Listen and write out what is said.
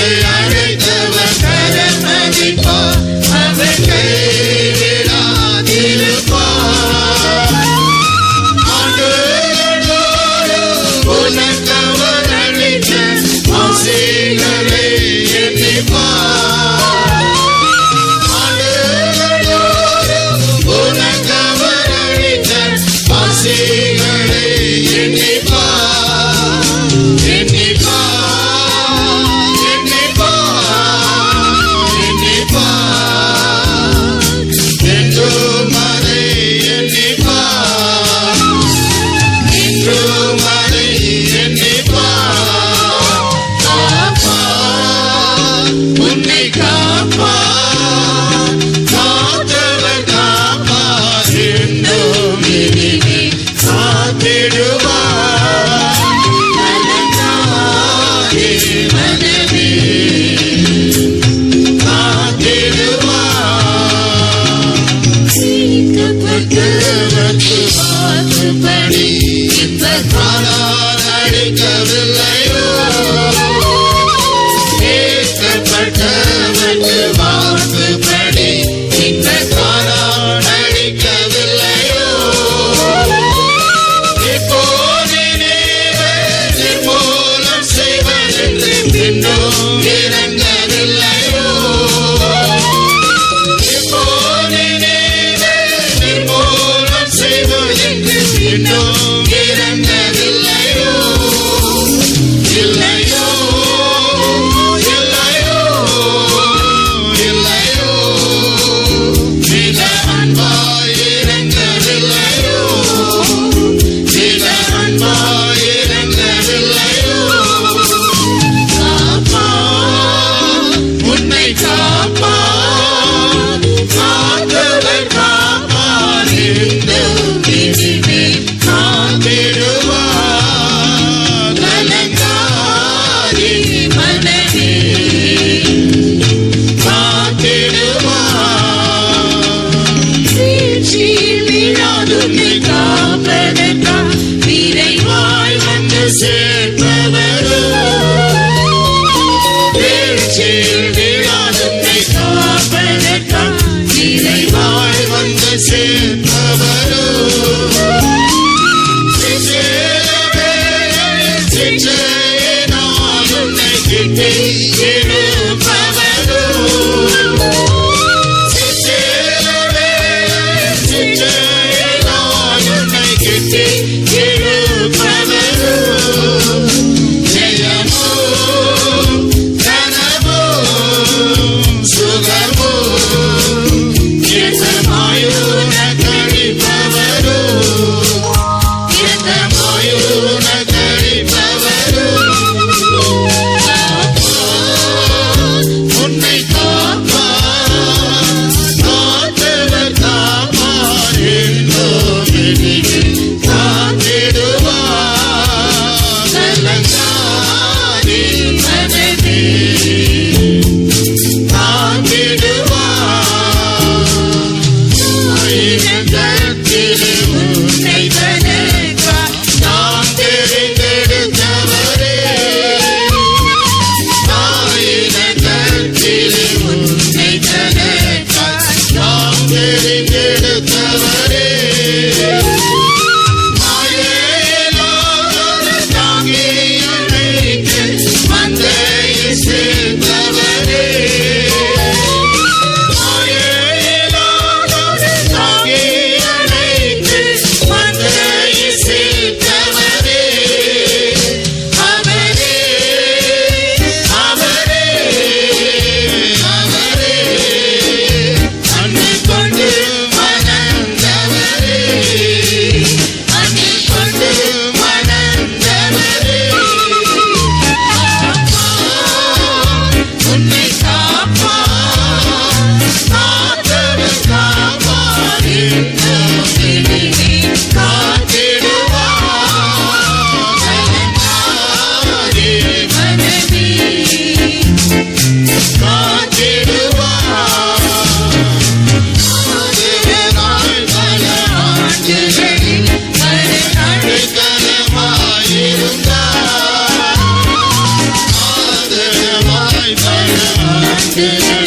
say I You. வீழ்ச்சியில் விழாதுன்னை காப்பதற்காய் விரைவாய் வந்து சேர்ப்பவரோ சிற்றேவே, Dirigente Música